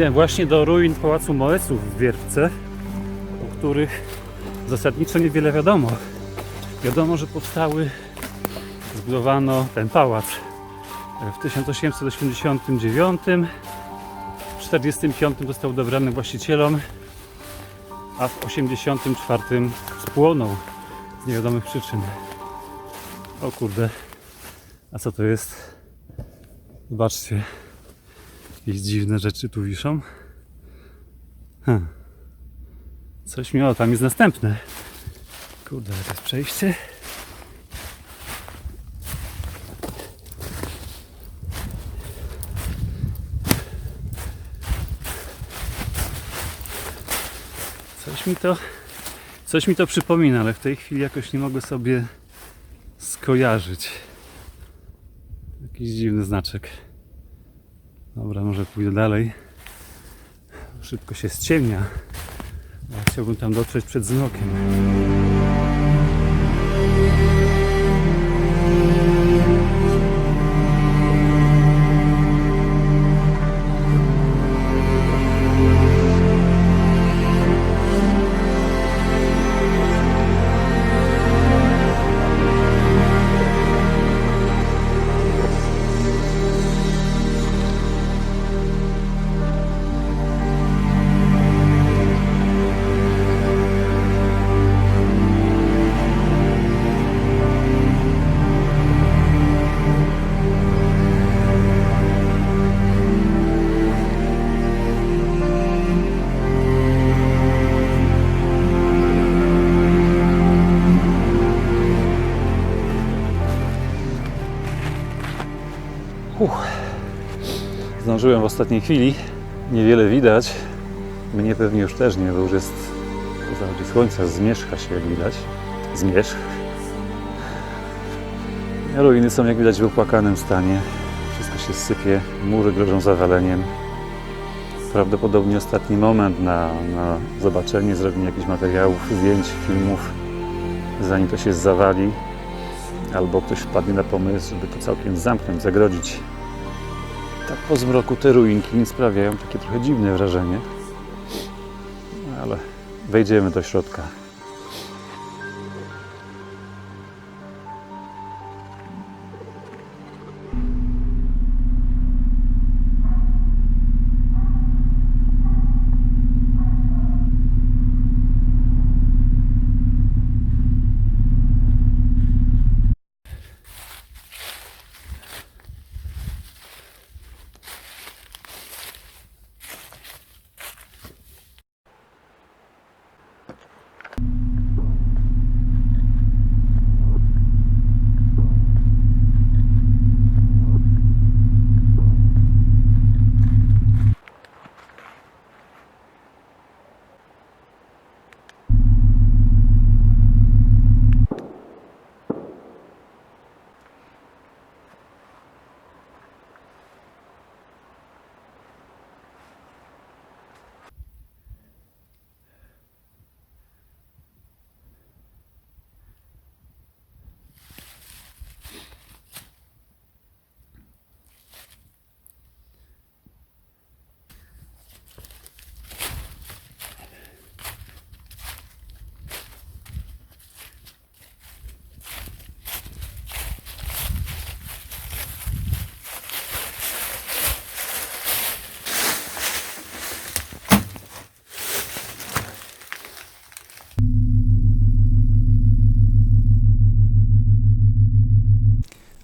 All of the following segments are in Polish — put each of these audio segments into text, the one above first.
Idę właśnie do ruin Pałacu Moesów w Wierwce, o których zasadniczo niewiele wiadomo. Wiadomo, że powstały, zbudowano ten pałac w 1889. W 1945 został odebrany właścicielom, a w 1984 spłonął z niewiadomych przyczyn. O kurde, a co to jest? Zobaczcie, jakieś dziwne rzeczy tu wiszą. Coś mi, o tam jest następne. Kurde, to jest przejście. Coś mi to, coś mi to przypomina, ale w tej chwili jakoś nie mogę sobie skojarzyć. Jakiś dziwny znaczek. Dobra, może pójdę dalej. Szybko się ściemnia. Chciałbym tam dotrzeć przed zmrokiem. Zdążyłem w ostatniej chwili. Niewiele widać. Mnie pewnie już też nie, bo już jest po zachodzie słońca. Zmierzcha się, jak widać. Zmierzch. Ruiny są, jak widać, w opłakanym stanie. Wszystko się sypie. Mury grożą zawaleniem. Prawdopodobnie ostatni moment na, na zobaczenie, zrobienie jakichś materiałów, zdjęć, filmów, zanim to się zawali. Albo ktoś wpadnie na pomysł, żeby to całkiem zamknąć, zagrodzić po zmroku te ruinki sprawiają takie trochę dziwne wrażenie. Ale wejdziemy do środka.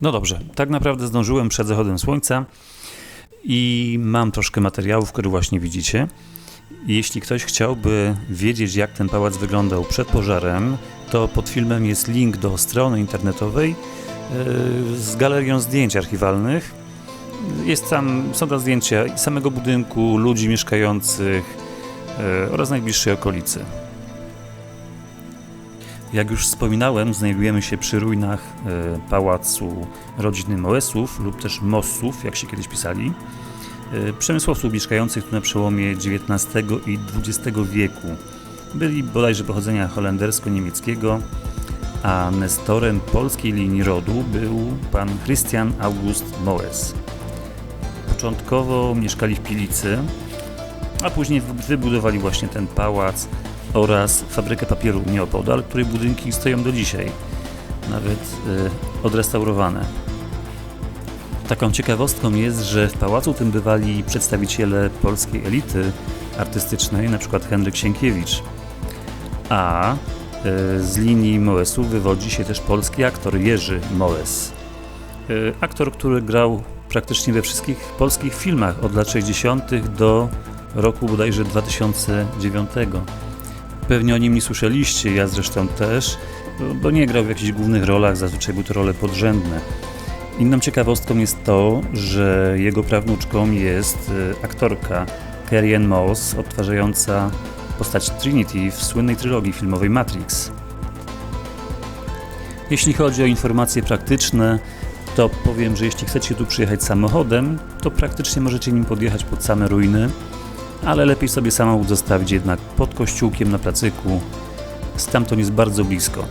No dobrze, tak naprawdę zdążyłem przed zachodem słońca i mam troszkę materiałów, które właśnie widzicie. Jeśli ktoś chciałby wiedzieć, jak ten pałac wyglądał przed pożarem, to pod filmem jest link do strony internetowej yy, z galerią zdjęć archiwalnych. Jest tam, są tam zdjęcia samego budynku, ludzi mieszkających yy, oraz najbliższej okolicy. Jak już wspominałem, znajdujemy się przy ruinach e, pałacu rodziny Moesów lub też Mossów, jak się kiedyś pisali. E, Przemysłowców mieszkających tu na przełomie XIX i XX wieku. Byli bodajże pochodzenia holendersko-niemieckiego, a nestorem polskiej linii rodu był pan Christian August Moes. Początkowo mieszkali w Pilicy, a później wy- wybudowali właśnie ten pałac oraz fabrykę papieru nieopodal, której budynki stoją do dzisiaj, nawet y, odrestaurowane. Taką ciekawostką jest, że w pałacu tym bywali przedstawiciele polskiej elity artystycznej, np. Henryk Sienkiewicz, a y, z linii Moesu wywodzi się też polski aktor Jerzy Moes. Y, Aktor, który grał praktycznie we wszystkich polskich filmach od lat 60. do roku bodajże 2009. Pewnie o nim nie słyszeliście, ja zresztą też, bo nie grał w jakichś głównych rolach, zazwyczaj były to role podrzędne. Inną ciekawostką jest to, że jego prawnuczką jest y, aktorka Carrie Ann Moss, odtwarzająca postać Trinity w słynnej trylogii filmowej Matrix. Jeśli chodzi o informacje praktyczne, to powiem, że jeśli chcecie tu przyjechać samochodem, to praktycznie możecie nim podjechać pod same ruiny, ale lepiej sobie samochód zostawić jednak pod kościółkiem na placyku. Stamtąd jest bardzo blisko.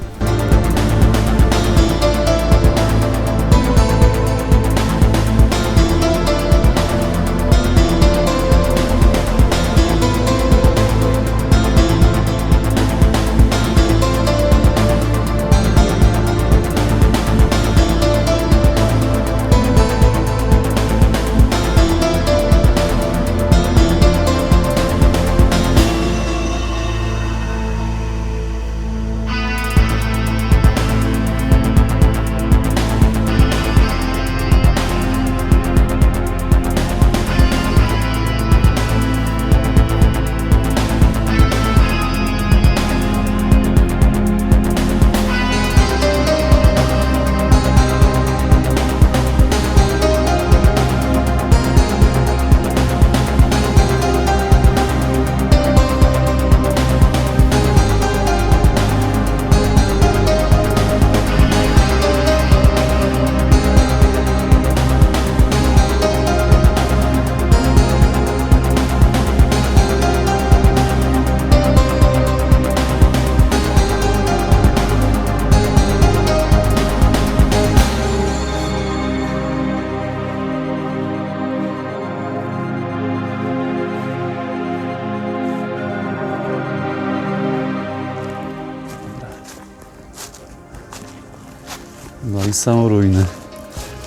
Są ruiny.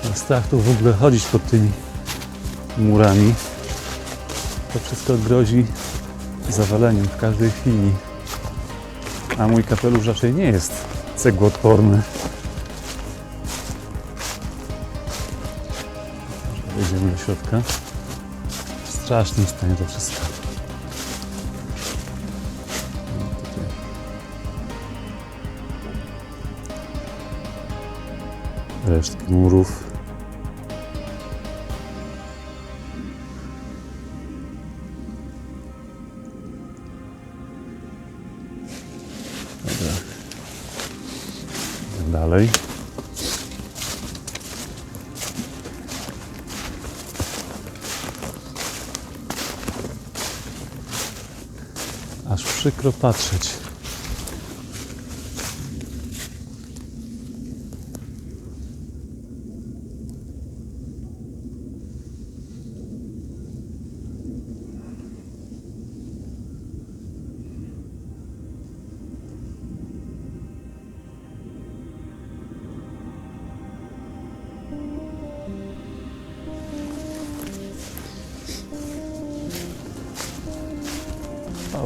Na strach tu w ogóle chodzić pod tymi murami. To wszystko grozi zawaleniem w każdej chwili. A mój kapelusz raczej nie jest cegłoodporny. Może Wejdziemy do środka. W strasznym stanie to wszystko. Resztki murów. Dalej. Aż przykro patrzeć.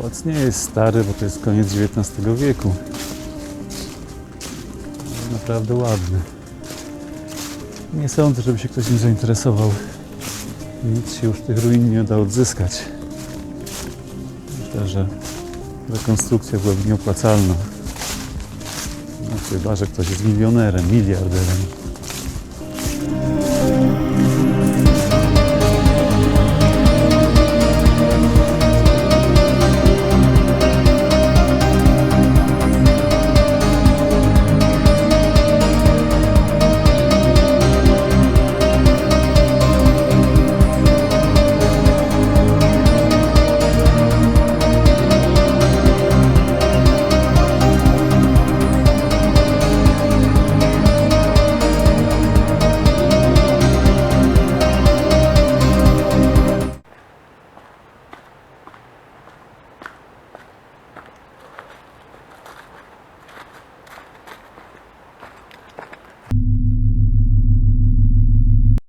Pałac nie jest stary, bo to jest koniec XIX wieku. Naprawdę ładny. Nie sądzę, żeby się ktoś nim zainteresował. Nic się już tych ruin nie da odzyskać. Myślę, że rekonstrukcja byłaby nieopłacalna. No chyba, że ktoś jest milionerem, miliarderem.